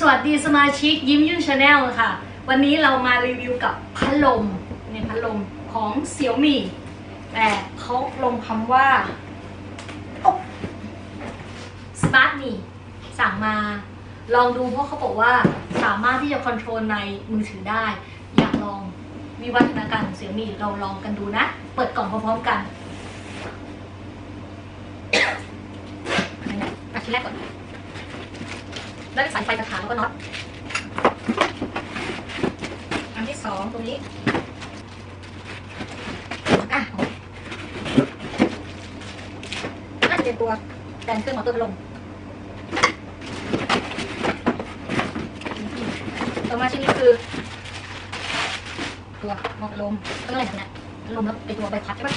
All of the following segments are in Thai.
สวัสดีสมาชิกยิ้มยุ่นชาแนลค่ะ วันนี้เรามารีวิวกับพัดลมในพัดลมของเสี่ยวมี่แต่เขาลงคำว่าสมาร์ทนี่สั่งมา ลองดูเพราะเขาบอกว่าสามารถที่จะคอนโทรลในมือถือได้ อยากลองวิวัฒนาการของเสี่ยวมี่เราลองกันดูนะ เปิดกล่องพร้อมๆกันอันแรกก่อน ได้วสายไฟกระถางแล้วก็น็อตอันที่สองตรงนี้อะน่าจะเป็นตัวแดนเครื่องมอเตอร์พัดลมต่อมาชิ้นนี้คือ ตัวมอเตอร์ลมก็อะไรนะพัดลมแล้วเป็นตัวใบพัดใช่ปะ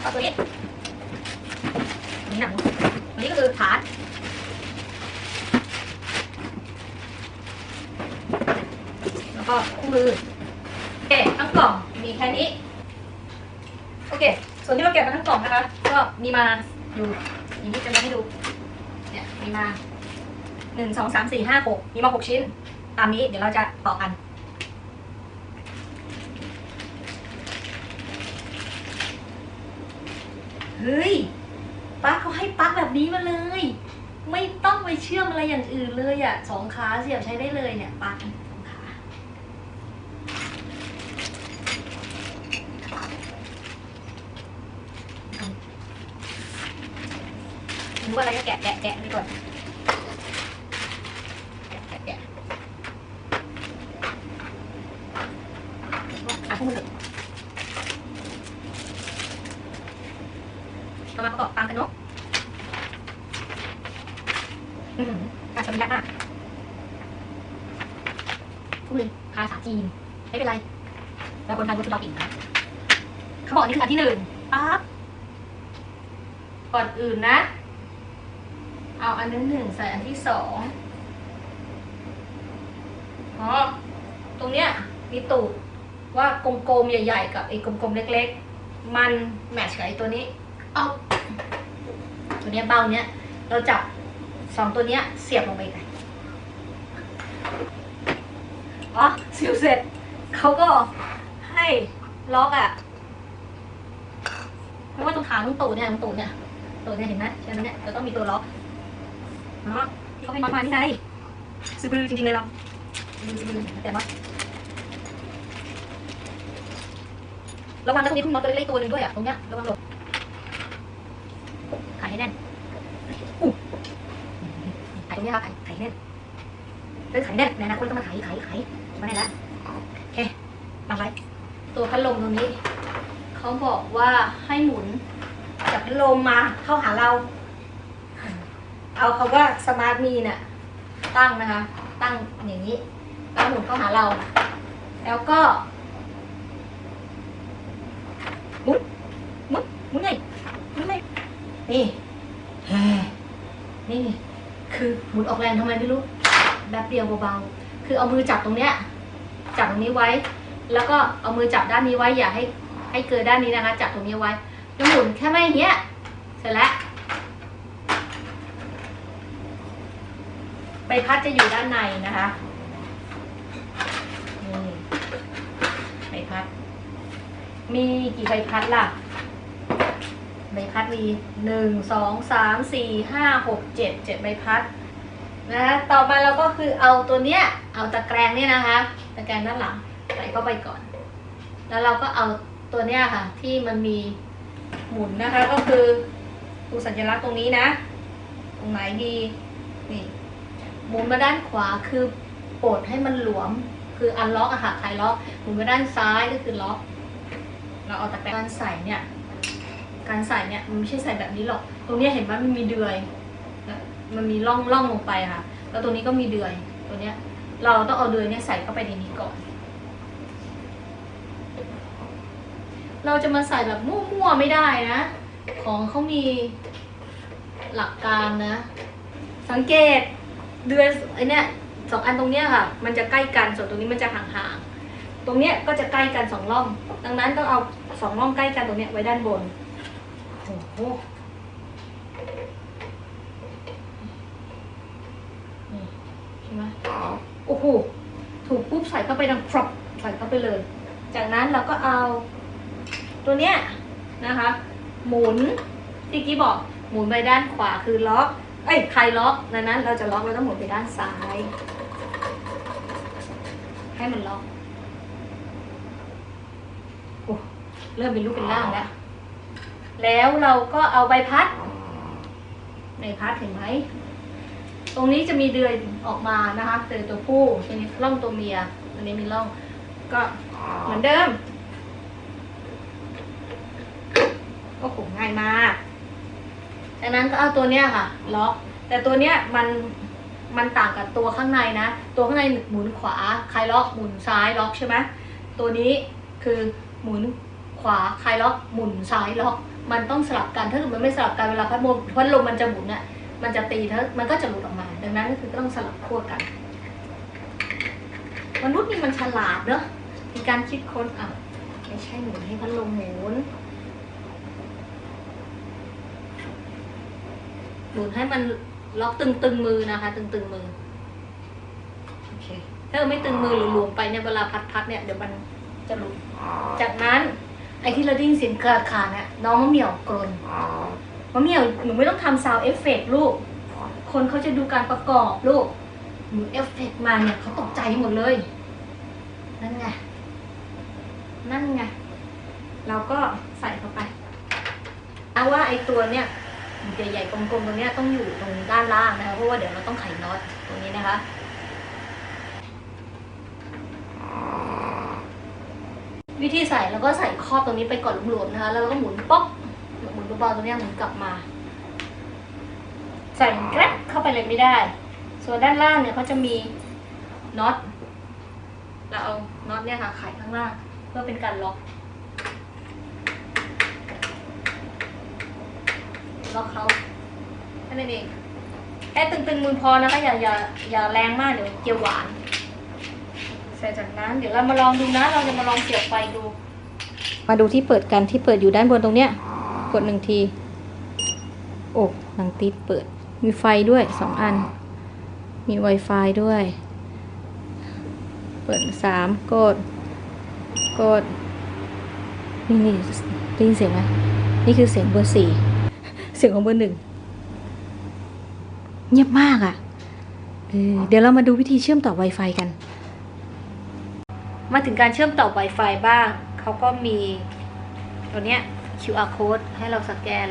เอาตัวนี้อันนี้หนังอันนี้ก็ คือฐาน แล้วก็คู่มือโอเคทั้งกล่องมีแค่นี้ โอเค ส่วนที่เราเก็บมาทั้งกล่องนะคะ ก็มีมาอยู่อย่างนี้จะมาให้ดู เนี่ยมีมาหนึ่งสองสามสี่ห้าหกมีมาหกชิ้น ตามนี้เดี๋ยวเราจะต่อกันเฮ้ย ปั๊กเขาให้ปั๊กแบบนี้มาเลย ไม่ต้องไปเชื่อมอะไรอย่างอื่นเลยอะสองขาเสียบใช้ได้เลยเนี่ยปั๊กสองขารู้อะไรก็แกะแกะแกะไปก่อนแกะแกะแกะอะพูดเลยต่อมาประกอบตามกันเนาะอืม การสำยักมากพูดเลยภาษาจีน ไม่เป็นไรแล้วคนไทยก็คือเราเก่งนะเขาบอกนี่คืออันที่หนึ่งปั๊บก่อนอื่นนะ เอาอันนั้นหนึ่งใส่อันที่สองอ๋อตรงเนี้ยมีตูดว่ากลมๆ ใหญ่ๆ กับไอ้กลมๆ เล็กๆ มันแมทช์กับไอ้ตัวนี้ เอาตัวเนี้ยเบ้าเนี้ย เราจับ สองตัวเนี้ยเสียบลงไปกันอ๋อสียบเสร็จเขาก็ให้ล็อกอะเพราะว่าตรงขาตรงตูดเนี่ยตรงตูดเนี่ยตูดเนี่ยเห็นไหมใช่ไหมเนี่ยจะต้องมีตัวล็อกเนาะที่เขาให้มามาที่ไหนซื้อปืนจริงๆเลยเราซื้อปืนแต่ว่าระวังนะตรงนี้คุณมอตัวเล็กตัวหนึ่งด้วยอะตรงเนี้ยระวังหลบขายให้แน่น ขายตรงนี้ค่ะขายขายให้แน่นเออขายแน่นในอนาคตก็มาขายขายขายมาแน่นละโอเควางไว้ตัวพัดลมตรงนี้เขาบอกว่าให้หมุนจากพัดลมมาเข้าหาเรา เอาคำว่าสมาร์ทมีเนี่ยตั้งนะคะ ตั้งอย่างนี้แล้วหมุนเข้าหาเรา แล้วก็หมุนหมุนหมุนไงหมุนไงนี่แฮ่นี่ คือหมุนออกแรงทำไมไม่รู้แบบเดียวเบาๆคือเอามือจับตรงเนี้ยจับตรงนี้ไว้ แล้วก็เอามือจับด้านนี้ไว้อย่าให้ให้เกินด้านนี้นะคะ จับตรงนี้ไว้แล้วหมุนแค่ไม่อย่างเงี้ยเสร็จแล้วใบพัดจะอยู่ด้านในนะคะนี่ใบพัด มีกี่ใบพัดล่ะ ใบพัดมีหนึ่งสองสามสี่ห้าหกเจ็ดเจ็ดใบพัดนะคะต่อมาเราก็คือเอาตัวเนี้ยเอาตะแกรงเนี่ยนะคะตะแกรงด้านหลังใส่เข้าไปก่อน แล้วเราก็เอาตัวเนี้ยค่ะ ที่มันมีหมุนนะคะ ก็คือดูสัญลักษณ์ตรงนี้นะ ตรงไหนดีนี่หมุนมาด้านขวาคือปลดให้มันหลวม คืออันล็อกอะค่ะคลายล็อกหมุนมาด้านซ้ายก็คือล็อก เราเอาแต่การใส่เนี่ย การใส่เนี่ยมันไม่ใช่ใส่แบบนี้หรอก ตรงนี้เห็นว่ามันมีเดือยมันมีร่องร่องลงไปค่ะ แล้วตรงนี้ก็มีเดือยตัวเนี้ย เราต้องเอาเดือยเนี่ยใส่เข้าไปในนี้ก่อน เราจะมาใส่แบบมั่วๆไม่ได้นะ ของเขามีหลักการนะ สังเกตเดือนไอเนี้ยสองอันตรงเนี้ยค่ะ มันจะใกล้กันส่วนตรงนี้มันจะห่างๆตรงเนี้ยก็จะใกล้กันสองร่อง ดังนั้นต้องเอาสองร่องใกล้กันตรงเนี้ยไว้ด้านบน โหนี่ใช่ไหมโอ้โหถูกปุ๊บใส่เข้าไปดังครับใส่เข้าไปเลย จากนั้นเราก็เอาตัวเนี้ยนะคะ หมุนที่กี้บอกหมุนไปด้านขวาคือล็อก เอ้ยใครล็อกดันั้น เราจะล็อกเราต้องหมุนไปด้านซ้าย ให้มันล็อกโอ้เริ่มเป็นรูปเป็นร่างแล้ว แล้วเราก็เอาใบพัดใบพัดเห็นไหม ตรงนี้จะมีเดือยออกมานะคะเดือยตัวผู้ชนิดร่องตัวเมียอันนี้มีร่อง ก็เหมือนเดิม ก็ขมง่ายมาก จากนั้นก็เอาตัวเนี้ยค่ะล็อกแต่ตัวเนี้ยมันมันต่างกับตัวข้างในนะ ตัวข้างในหมุนขวาคลายล็อกหมุนซ้ายล็อกใช่ไหมตัวนี้คือหมุนขวาคลายล็อกหมุนซ้ายล็อก มันต้องสลับกันถ้าเกิดมันไม่สลับกันเวลาพัดลมพัดลมมันจะหมุนอะมันจะตีถ้ามันก็จะหลุดออกมา ดังนั้นก็คือต้องสลับขั้วกัน มนุษย์นี่มันฉลาดเนอะมีการคิดค้นอะไม่ใช่หมุนให้พัดลมหมุนหมุนให้มันล็อกตึงตึงมือนะคะ ตึงตึงมือโอเคถ้าเราไม่ตึงมือหรือหลวมไปเนี่ยเวลาพัดพัดเนี่ยเดี๋ยวมันจะหลุดจากนั้น ไอ้ที่เราได้ยินเสียงขาดขาดเนี่ยน้องมะเหมี่ยวกรนมะเหมี่ยวหนูไม่ต้องทำซาวเอฟเฟกลูก คนเขาจะดูการประกอบลูกหนูเอฟเฟกมาเนี่ยเขาตกใจหมดเลย นั่นไง นั่นไง เราก็ใส่เข้าไปเอาว่าไอ้ตัวเนี่ยใหญ่ๆกลมๆตรงเนี้ยต้องอยู่ตรงด้านล่างนะคะเพราะว่าเดี๋ยวเราต้องไขน็อตตรงนี้นะคะ วิธีใส่แล้วก็ใส่ครอบตรงนี้ไปก่อนหลวมๆนะคะ แล้วเราก็หมุนป๊อกหมุนเบาๆตรงนี้หมุนกลับมา ใส่แกร็บเข้าไปเลยไม่ได้ ส่วนด้านล่างเนี่ยเขาจะมีน็อตเราเอาน็อตเนี่ยค่ะไขข้างล่างเพื่อเป็นการล็อกล็อกเขาแค่นั้นเองแค่ตึงๆมือพอนะคะอย่าอย่าอย่าแรงมากเดี๋ยวเกียวหวาน เสร็จากนั้นเดี๋ยวเรามาลองดูนะ เราจะมาลองเสียบไฟดู มาดูที่เปิดกันที่เปิดอยู่ด้านบนตรงเนี้ย กดหนึ่งที โอ้หนังติดเปิด มีไฟด้วยสองอัน มี Wi-Fi ด้วย เปิดสามกด กด นี่นี่ได้ยินเสียงไหมนี่คือเสียงเบอร์สี่เสียงของเบอร์หนึ่งเงียบมากอะ่ะเเดี๋ยวเรามาดูวิธีเชื่อมต่อ Wi-Fi กัน มาถึงการเชื่อมต่อ Wi-Fi บ้าง เขาก็มีตัวเนี้ย QR code ให้เราสแกน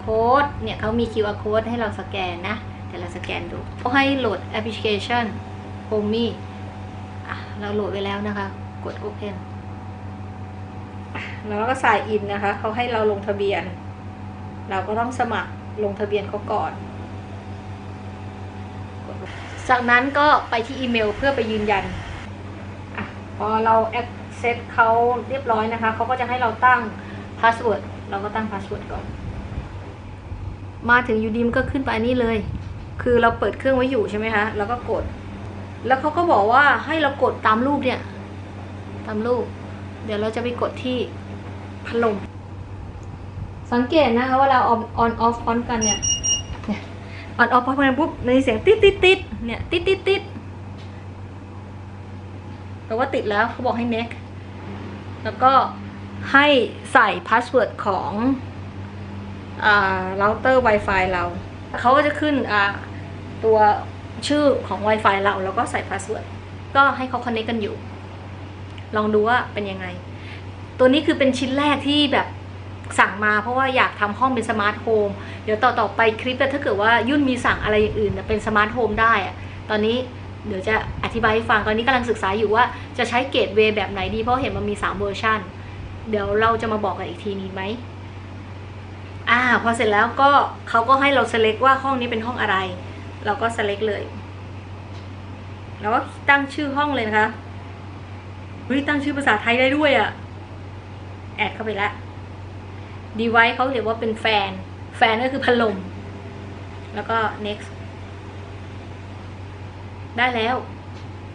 โค้ดเนี่ยเขามี QR code ให้เราสแกนนะเดี๋ยวเราสแกนดูเขาให้โหลดแอปพลิเคชัน h o m e อะเราโหลดไว้แล้วนะคะ กด Open อะแล้วก็ sign in นะคะ เขาให้เราลงทะเบียน เราก็ต้องสมัครลงทะเบียนเขาก่อน จากนั้นก็ไปที่อีเมลเพื่อไปยืนยัน พอเรา access เขาเรียบร้อยนะคะ เขาก็จะให้เราตั้ง password เราก็ตั้ง password ก่อน มาถึงยูดีมก็ขึ้นไปนี่เลย คือเราเปิดเครื่องไว้อยู่ใช่ไหมคะแล้วก็กด แล้วเขาก็บอกว่าให้เรากดตามรูปเนี่ย ตามรูป เดี๋ยวเราจะไปกดที่พัดลม สังเกตนะคะว่าเรา on on off พร้อมกันเนี่ยเนี่ย on off พร้อมกันปุ๊บในเสียงติดติดติดเนี่ยติดติดติด แปลว่าติดแล้วเขาบอกให้ next แล้วก็ให้ใส่พาสเวิร์ดของอ่าเราเตอร์ Wi-Fi เรา เขาก็จะขึ้นอ่าตัวชื่อของ Wi-Fi เรา แล้วก็ใส่พาสเวิร์ดก็ให้เขา connect กันอยู่ ลองดูว่าเป็นยังไง ตัวนี้คือเป็นชิ้นแรกที่แบบสั่งมาเพราะว่าอยากทำห้องเป็นสมาร์ทโฮมเดี๋ยวต่อต่อไปคลิปถ้าเกิดว่ายุ่นมีสั่งอะไรอย่างอื่นอะเป็นสมาร์ทโฮมได้อะตอนนี้ เดี๋ยวจะอธิบายให้ฟังตอนนี้กำลังศึกษาอยู่ว่าจะใช้เกตเวย์แบบไหนดี เพราะเห็นมันมี 3 เวอร์ชันเดี๋ยวเราจะมาบอกกันอีกทีนี้ไหมอ่าพอเสร็จแล้วก็เขาก็ให้เรา select ว่าห้องนี้เป็นห้องอะไร เราก็ select เลยแล้วก็ตั้งชื่อห้องเลยนะคะเฮ้ยตั้งชื่อภาษาไทยได้ด้วยอะแอดเข้าไปแล้ว device เขาเรียกว่าเป็นแฟน แฟนก็คือพัดลม แล้วก็ next ได้แล้ว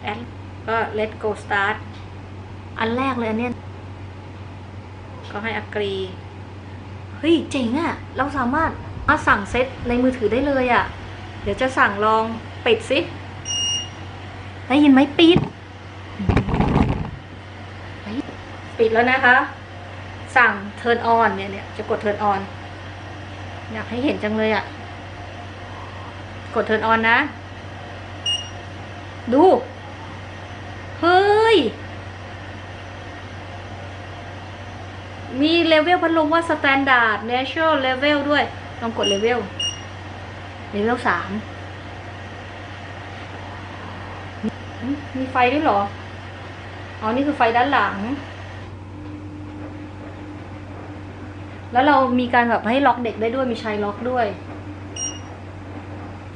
แอดก็ let go start อันแรกเลยอันเนี้ยก็ให้ agree เฮ้ยเจ๋งอะเราสามารถมาสั่งเซตในมือถือได้เลยอะเดี๋ยวจะสั่งลองปิดสิได้ยินไหมปิด ปิดแล้วนะคะ สั่ง turn on เนี่ยเนี่ยจะกด turn on อยากให้เห็นจังเลยอะ่ะ กด turn on นะ ดู เฮ้ย มีเลเวลพัดลมว่า standard natural level ด้วย ลองกดเลเวล เลเวลสามมีไฟด้วยเหรอ อ๋อ นี่คือไฟด้านหลัง แล้วเรามีการแบบให้ล็อกเด็กได้ด้วย มีชายล็อกด้วย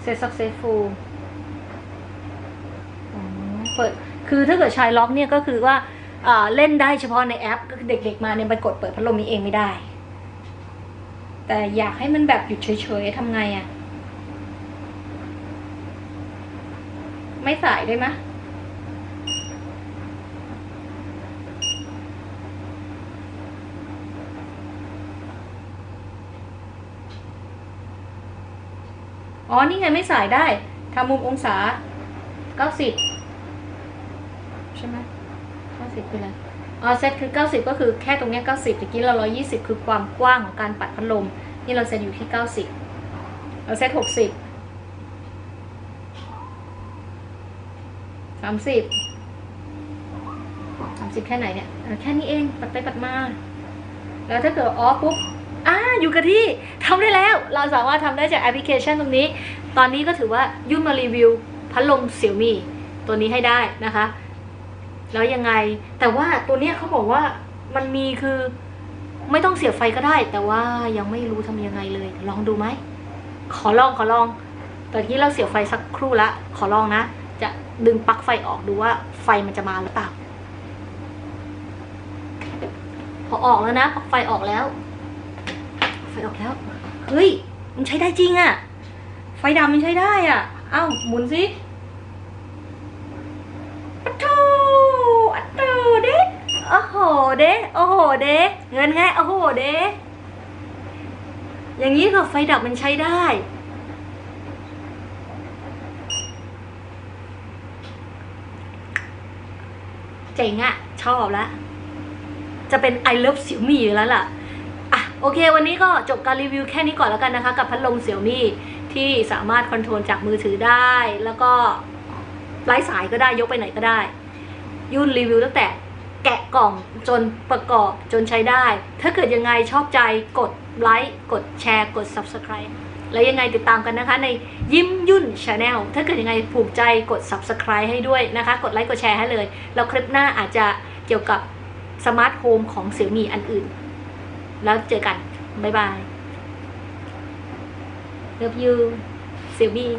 set successful ปิด คือถ้าเกิดชายล็อกเนี่ยก็คือว่าเล่นได้เฉพาะในแอปก็คือเด็กๆมาเนี่ยไปกดเปิดพัดลมนี้เองไม่ได้ แต่อยากให้มันแบบหยุดเฉยๆทำไงอะ่ะ ไม่สายได้ไหมอ๋อ นี่ไงไม่สายได้ ทำมุมองศา 90 ใช่ไหม90คืออะไรอ๋อเซตคือ90ก็คือแค่ตรงเนี้ย90ตะกี้เรา120คือความกว้างของการปัดพัดลม นี่เราเซตอยู่ที่90เราเซต60สามสิบสามสิบแค่ไหนเนี่ยแค่นี้เองปัดไปปัดมา แล้วถ้าเกิดออฟปุ๊บอ่าอยู่กับที่ทำได้แล้ว เราสามารถทำได้จากแอปพลิเคชันตรงนี้ ตอนนี้ก็ถือว่ายุ่นมารีวิวพัดลมเสี่ยวมี่ตัวนี้ให้ได้นะคะ แล้วยังไง แต่ว่าตัวเนี้ยเขาบอกว่ามันมีคือไม่ต้องเสียบไฟก็ได้ แต่ว่ายังไม่รู้ทำยังไงเลย ลองดูไหม ขอลองขอลองตอนนี้เราเสียบไฟสักครู่ละ ขอลองนะ จะดึงปลั๊กไฟออกดูว่าไฟมันจะมาหรือเปล่า พอออกแล้วนะปลั๊กไฟออกแล้ว ไฟออกแล้ว เฮ้ย มันใช้ได้จริงอะไฟดำมันใช้ได้อะเอ้าหมุนสิอะโตอะโตเด้โอ้โห เด้โอ้โหเด้เงินแฮะโอ้โหเด้อย่างนี้ก็ไฟดับมันใช้ได้เจ๋งอะชอบแล้วจะเป็น I love เสี่ยวมี่อยู่แล้วล่ะอะโอเค วันนี้ก็จบการรีวิวแค่นี้ก่อนแล้วกันนะคะ กับพัดลมเสี่ยวมี่ที่สามารถคอนโทรลจากมือถือได้ แล้วก็ไร้สายก็ได้ยกไปไหนก็ได้ ยุ่นรีวิวตั้งแต่ แกะกล่องจนประกอบจนใช้ได้ ถ้าเกิดยังไงชอบใจกดไลค์กดแชร์กด Subscribe แล้วยังไงติดตามกันนะคะในยิ้มยุ่น Channel ถ้าเกิดยังไงผูกใจกด Subscribe ให้ด้วยนะคะ กดไลค์กดแชร์ให้เลย แล้วคลิปหน้าอาจจะเกี่ยวกับสมาร์ทโฮมของเสี่ยมี่อันอื่น แล้วเจอกัน บ๊ายบาย Love you เสี่ยมี่